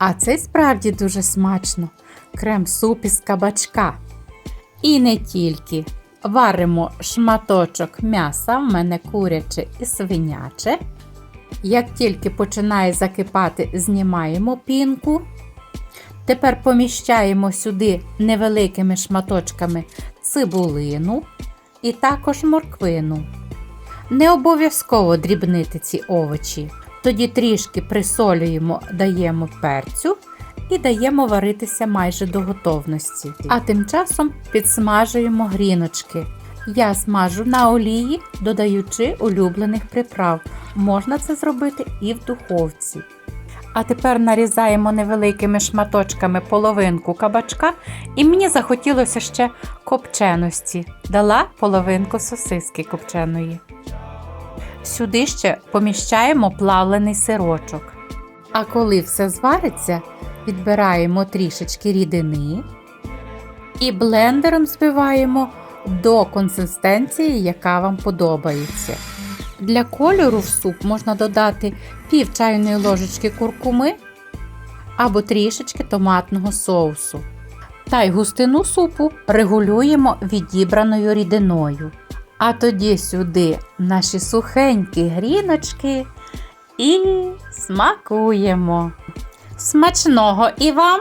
А це справді дуже смачно. Крем-суп із кабачка. І не тільки. Варимо шматочок м'яса, в мене куряче і свиняче. Як тільки починає закипати, знімаємо пінку. Тепер поміщаємо сюди невеликими шматочками цибулину і також морквину. Не обов'язково дрібнити ці овочі. Тоді трішки присолюємо, даємо перцю і даємо варитися майже до готовності. А тим часом підсмажуємо гріночки. Я смажу на олії, додаючи улюблених приправ. Можна це зробити і в духовці. А тепер нарізаємо невеликими шматочками половинку кабачка, і мені захотілося ще копченості. Дала половинку сосиски копченої. Сюди ще поміщаємо плавлений сирочок. А коли все звариться, відбираємо трішечки рідини і блендером збиваємо до консистенції, яка вам подобається. Для кольору в суп можна додати пів чайної ложечки куркуми або трішечки томатного соусу. Та й густину супу регулюємо відібраною рідиною. А тоді сюди наші сухенькі гріночки і смакуємо. Смачного і вам!